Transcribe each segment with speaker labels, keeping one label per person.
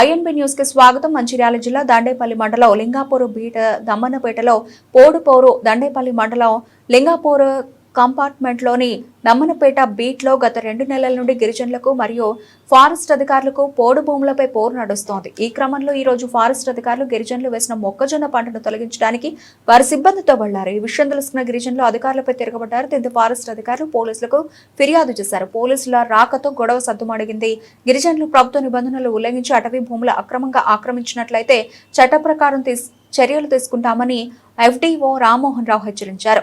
Speaker 1: INB న్యూస్కి స్వాగతం. మంచిర్యాల జిల్లా దండేపల్లి మండలం లింగాపూర్ బీట దమ్మన్నపేటలో పోడుపోరు దండేపల్లి మండలం లింగాపూర్ కంపార్ట్మెంట్లోని నమ్మనపేట బీట్లో గత రెండు నెలల నుండి గిరిజనులకు మరియు ఫారెస్ట్ అధికారులకు పోడు భూములపై పోరు నడుస్తోంది. ఈ క్రమంలో ఈ రోజు ఫారెస్ట్ అధికారులు గిరిజనులు వేసిన మొక్కజొన్న పంటను తొలగించడానికి వారి సిబ్బందితో వెళ్ళారు. ఈ విషయం తెలుసుకున్న గిరిజనులు అధికారులపై తిరగబడ్డారు. దీంతో ఫారెస్ట్ అధికారులు పోలీసులకు ఫిర్యాదు చేశారు. పోలీసుల రాకతో గొడవ సద్దుమడిగింది గిరిజనులు ప్రభుత్వ నిబంధనలు ఉల్లంఘించి అటవీ భూములు అక్రమంగా ఆక్రమించినట్లయితే చట్ట ప్రకారం చర్యలు తీసుకుంటామని ఎఫ్డీఓ రామ్మోహన్ రావు హెచ్చరించారు.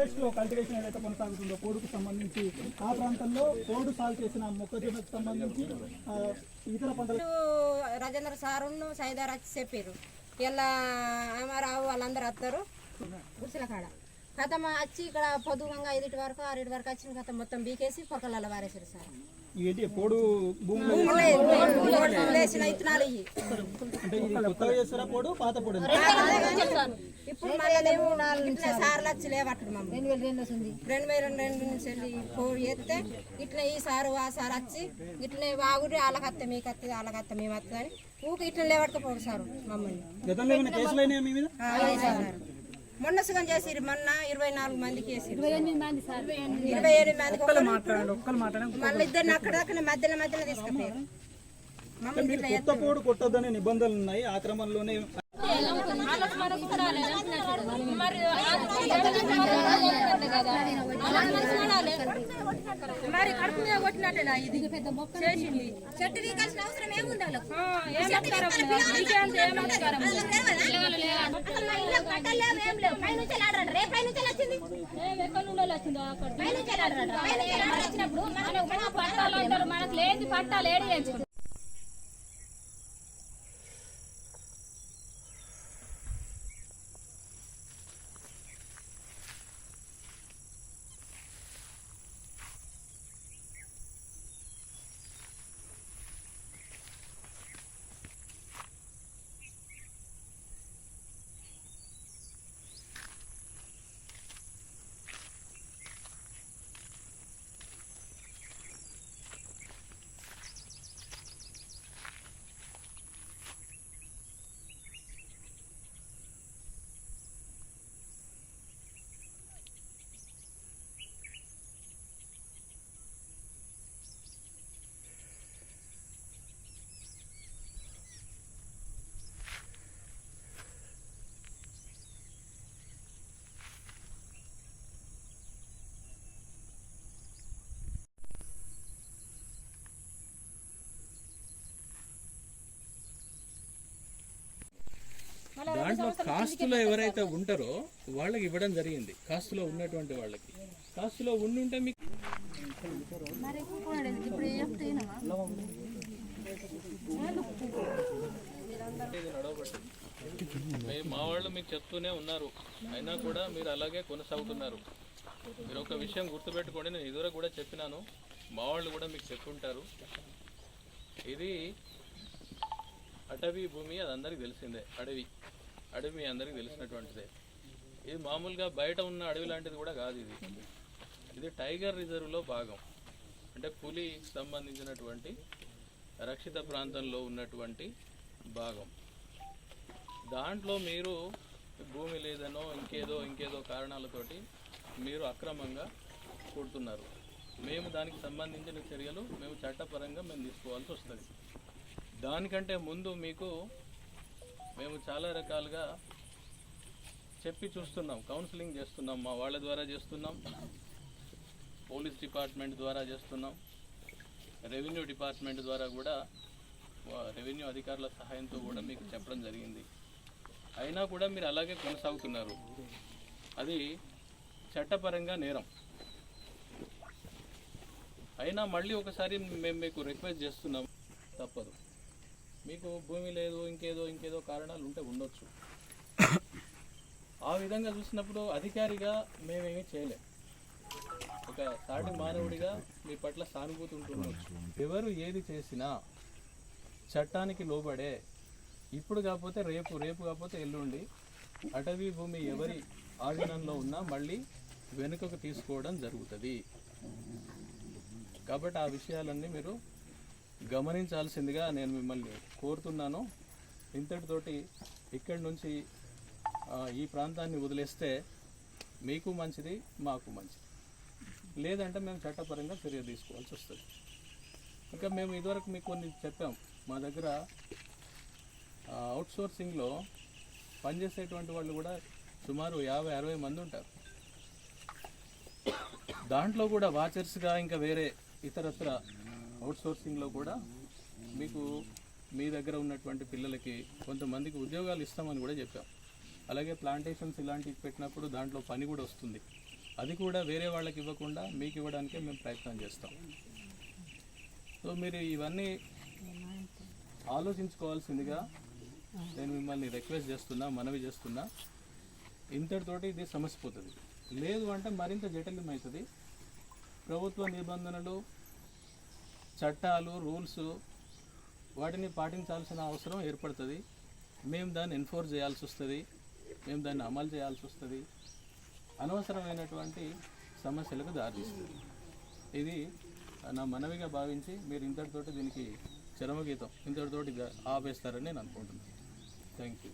Speaker 2: ఫారెస్ట్లో కల్టివేషన్ ఏదైతే కొనసాగుతుందో కోడుకు సంబంధించి ఆ ప్రాంతంలో కోడు సాగు చేసిన మొక్కజొన్నకు సంబంధించి ఇతర పంటలు
Speaker 3: రాజేంద్ర సారును సైదార్ చెప్పారు. ఇలా అమరావు వాళ్ళందరూ వస్తారు. గుడిసెల కాడ కథ వచ్చి ఇక్కడ పొద్దుగంగా ఐదుటి వరకు ఆరుటి వరకు వచ్చిన కథ మొత్తం బీకేసి పొక్కలలో వారేసారు సార్.
Speaker 2: ఏంటి పోడు
Speaker 3: ఇత్తనాలు ఇవి ఇప్పుడు మళ్ళీ ఇట్లా సార్లు వచ్చి మమ్మల్ని రెండు వేల రెండు నుంచి వెళ్ళి పోడు చేస్తే ఇట్లా ఈ సారు ఆ సార్ వచ్చి ఇట్లనే వాగుడి వాళ్ళకత్త మీకు వస్తుంది వాళ్ళకత్త మేము వస్తుంది అని ఊకి ఇట్లా లేవట్టుకపోడు సారు మమ్మల్ని మొన్న సుగం చేసిరు మొన్న ఇరవై నాలుగు మందికి వేసిరు ఇరవై ఎనిమిది మందికి
Speaker 2: మాట్లాడండి
Speaker 3: మళ్ళీ ఇద్దరిని అక్కడ దాకా మధ్యలో మధ్యలో తీసుకుపోయారు.
Speaker 2: మీరు కొత్త పోడు కొట్టొద్దనే నిబంధనలు ఉన్నాయి ఆ క్రమంలోనే
Speaker 3: మరి కడుపు మీద కొట్టినట్టేనా ఇది. చేసింది. చెట్టు అవసరం ఏముంది వాళ్ళకు
Speaker 4: మనకు లేని పట్టాలు ఏడు చేయించుకుంటాం
Speaker 5: దాంట్లో కాస్తులో ఎవరైతే ఉంటారో వాళ్ళకి ఇవ్వడం జరిగింది. కాస్తులో ఉన్నటువంటి వాళ్ళకి. కాస్తులో ఉండి ఉంటే మీకు మా వాళ్ళు మీకు చెప్తూనే ఉన్నారు. అయినా కూడా మీరు అలాగే కొనసాగుతున్నారు. మీరు ఒక విషయం గుర్తుపెట్టుకోండి నేను ఇదివరకు కూడా చెప్పినాను. మా వాళ్ళు కూడా మీకు చెప్పుంటారు ఇది అటవీ భూమి అది అందరికి తెలిసిందే. అడవి. అడవి మీ అందరికి తెలిసినటువంటిదే. ఇది మామూలుగా బయట ఉన్న అడవి లాంటిది కూడా కాదు ఇది. ఇది టైగర్ రిజర్వ్లో భాగం. అంటే పులి సంబంధించినటువంటి రక్షిత ప్రాంతంలో ఉన్నటువంటి భాగం. దాంట్లో మీరు భూమి లేదనో ఇంకేదో ఇంకేదో కారణాలతోటి మీరు అక్రమంగా కొడుతున్నారు మేము దానికి సంబంధించిన చర్యలు మేము చట్టపరంగా మేము తీసుకోవాల్సి వస్తుంది. దానికంటే ముందు మీకు మేము చాలా రకాలుగా చెప్పి చూస్తున్నాం కౌన్సిలింగ్ చేస్తున్నాం మా వాళ్ళ ద్వారా చేస్తున్నాం పోలీస్ డిపార్ట్మెంట్ ద్వారా చేస్తున్నాం రెవెన్యూ డిపార్ట్మెంట్ ద్వారా కూడా రెవెన్యూ అధికారుల సహాయంతో కూడా మీకు చెప్పడం జరిగింది. అయినా కూడా మీరు అలాగే కొనసాగుతున్నారు. అది చట్టపరంగా నేరం. అయినా మళ్ళీ ఒకసారి మేము మీకు రిక్వెస్ట్ చేస్తున్నాం. తప్పదు. మీకు భూమి లేదు ఇంకేదో ఇంకేదో కారణాలు ఉంటే ఉండొచ్చు. ఆ విధంగా చూసినప్పుడు అధికారిగా మేమేమీ చేయలేం. ఒక సాటి మానవుడిగా మీ పట్ల సానుభూతి ఉంటుండొచ్చు. ఎవరు ఏది చేసినా చట్టానికి లోబడే ఇప్పుడు కాకపోతే రేపు రేపు కాకపోతే ఎల్లుండి అటవీ భూమి ఎవరి ఆధీనంలో ఉన్నా మళ్ళీ వెనుకకు తీసుకోవడం జరుగుతుంది. కాబట్టి ఆ విషయాలన్నీ మీరు గమనించాల్సిందిగా నేను మిమ్మల్ని కోరుతున్నాను. ఇంతటితోటి ఇక్కడి నుంచి ఈ ప్రాంతాన్ని వదిలేస్తే మీకు మంచిది మాకు మంచిది. లేదంటే మేము చట్టపరంగా చర్య తీసుకోవాల్సి వస్తుంది. ఇంకా మేము ఇదివరకు మీకు కొన్ని చెప్పాం. మా దగ్గర అవుట్సోర్సింగ్లో పనిచేసేటువంటి వాళ్ళు కూడా సుమారు యాభై అరవై మంది ఉంటారు. దాంట్లో కూడా వాచర్స్గా ఇంకా వేరే ఇతరత్ర అవుట్సోర్సింగ్లో కూడా మీకు మీ దగ్గర ఉన్నటువంటి పిల్లలకి కొంతమందికి ఉద్యోగాలు ఇస్తామని కూడా చెప్పాం. అలాగే ప్లాంటేషన్స్ ఇలాంటివి పెట్టినప్పుడు దాంట్లో పని కూడా వస్తుంది. అది కూడా వేరే వాళ్ళకి ఇవ్వకుండా మీకు ఇవ్వడానికే మేము ప్రయత్నం చేస్తాం. సో మీరు ఇవన్నీ ఆలోచించుకోవాల్సిందిగా నేను మిమ్మల్ని రిక్వెస్ట్ చేస్తున్నా మనవి చేస్తున్నా. ఇంతటితోటి ఇది సమస్య పోతుంది లేదు అంటే మరింత జటిలమవుతుంది ప్రభుత్వ నిబంధనలు చట్టాలు రూల్స్ వాటిని పాటించాల్సిన అవసరం ఏర్పడుతుంది. మేము దాన్ని ఎన్ఫోర్స్ చేయాల్సి వస్తుంది. మేము దాన్ని అమలు చేయాల్సి వస్తుంది. అనవసరమైనటువంటి సమస్యలకు దారితీస్తుంది. ఇది నా మనవిగా భావించి మీరు ఇంతటితోటి దీనికి చరమగీతం ఇంతటితోటి ఆపేస్తారని నేను అనుకుంటున్నాను. Thank you